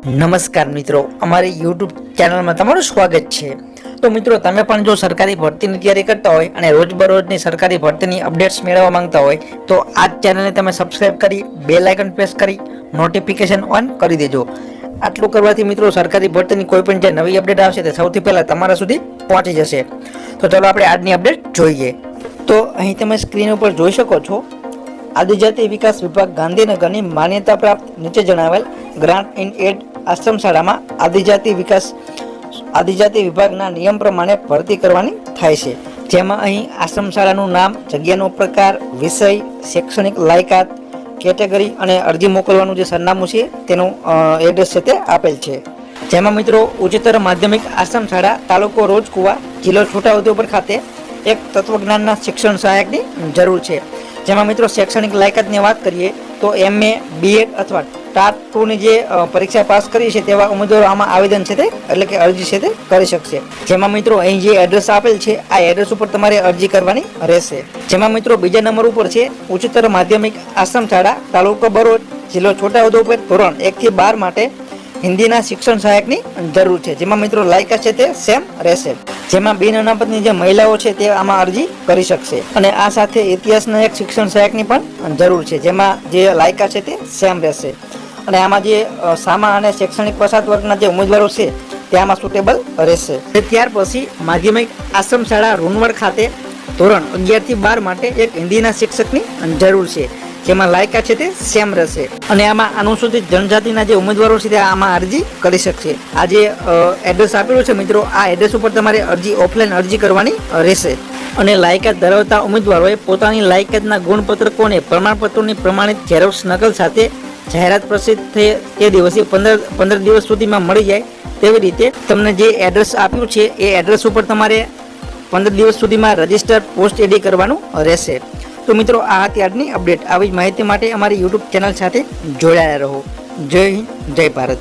નમસ્કાર મિત્રો, અમારી યુટ્યુબ ચેનલમાં તમારું સ્વાગત છે. તો મિત્રો, તમે પણ જો સરકારી ભરતીની તૈયારી કરતા હોય અને રોજબરોજની સરકારી ભરતીની અપડેટ્સ મેળવવા માંગતા હોય, તો આ ચેનલને તમે સબસ્ક્રાઈબ કરી બે લાઇકન પ્રેસ કરી નોટિફિકેશન ઓન કરી દેજો. આટલું કરવાથી મિત્રો, સરકારી ભરતીની કોઈ પણ જે નવી અપડેટ આવશે, તે સૌથી પહેલાં તમારા સુધી પહોંચી જશે. તો ચાલો આપણે આજની અપડેટ જોઈએ. તો અહીં તમે સ્ક્રીન ઉપર જોઈ શકો છો, આદિજાતિ વિકાસ વિભાગ ગાંધીનગરની માન્યતા પ્રાપ્ત નીચે જણાવેલ ગ્રાન્ટ ઇન એડ આશ્રમ શાળામાં આદિજાતિ વિકાસ, આદિજાતિ વિભાગના નિયમ પ્રમાણે ભરતી કરવાની થાય છે. જેમાં અહીં આશ્રમ શાળાનું નામ, જગ્યાનો પ્રકાર, વિષય, શૈક્ષણિક લાયકાત, કેટેગરી અને અરજી મોકલવાનું જે સરનામું છે તેનું એડ્રેસ છે તે આપેલ છે. જેમાં મિત્રો ઉચ્ચતર માધ્યમિક આશ્રમ શાળા, તાલુકો રોજકુવા, જિલ્લો છોટાઉદેપુર ખાતે એક તત્વજ્ઞાનના શિક્ષણ સહાયકની જરૂર છે. જેમાં મિત્રો શૈક્ષણિક લાયકાતની વાત કરીએ તો એમએ બીએડ અથવા ટાટ ટુની જે પરીક્ષા પાસ કરી છે તેવા ઉમેદવારો આમાં આવેદન છે તે, એટલે કે અરજી છે તે કરી શકશે. જેમાં મિત્રો અહીં જે એડ્રેસ આપેલ છે, આ એડ્રેસ ઉપર તમારે અરજી કરવાની રહેશે. જેમાં મિત્રો બીજા નંબર ઉપર છે, ઉચ્ચતર માધ્યમિક આશ્રમ શાળા, તાલુકો બરોડ જિલ્લો છોટાઉદેપુર, ધોરણ એક થી બાર માટે હિન્દીના શિક્ષણ સહાયકની જરૂર છે. જેમાં મિત્રો લાયકા છે તે સેમ રહેશે. જેમાં બિન અનામતની જે મહિલાઓ છે તે આમાં અરજી કરી શકશે. અને આ સાથે ઇતિહાસના એક શિક્ષણ સહાયકની પણ જરૂર છે. જેમાં જે લાયકા છે તે સેમ રહેશે. અને આમાં જે સામા અને શૈક્ષણિક પછાત વર્ગના જે ઉમેદવારો છે, તે આમાં સુટેબલ રહેશે. ત્યાર પછી માધ્યમિક આશ્રમ શાળા રૂનવડ ખાતે ધોરણ અગિયારથી બાર માટે એક હિન્દીના શિક્ષકની જરૂર છે. જેમાં લાયકા છે તે સેમ રહેશે. અને આમાં અનુસૂચિત જનજાતિના જે ઉમેદવારો છે તે આમાં અરજી કરી શકશે. આ જે એડ્રેસ આપેલું છે મિત્રો, આ એડ્રેસ ઉપર તમારે અરજી ઓફલાઈન અરજી કરવાની રહેશે. અને લાયકાત ધરાવતા ઉમેદવારોએ પોતાની લાયકાતના ગુણપત્રકોને પ્રમાણપત્રોની પ્રમાણિત ઝેરોક્ષ નકલ સાથે જાહેરાત પ્રસિદ્ધ થઈ તે દિવસે પંદર પંદર દિવસ સુધીમાં મળી જાય તેવી રીતે તમને જે એડ્રેસ આપ્યું છે એ એડ્રેસ ઉપર તમારે પંદર દિવસ સુધીમાં રજિસ્ટર પોસ્ટ એડી કરવાનું રહેશે. તો મિત્રો, આ હતી અપડેટ આવી માહિતી માટે અમારી યુટ્યુબ ચેનલ સાથે જોડાયા રહો. જય હિન્દ, જય ભારત.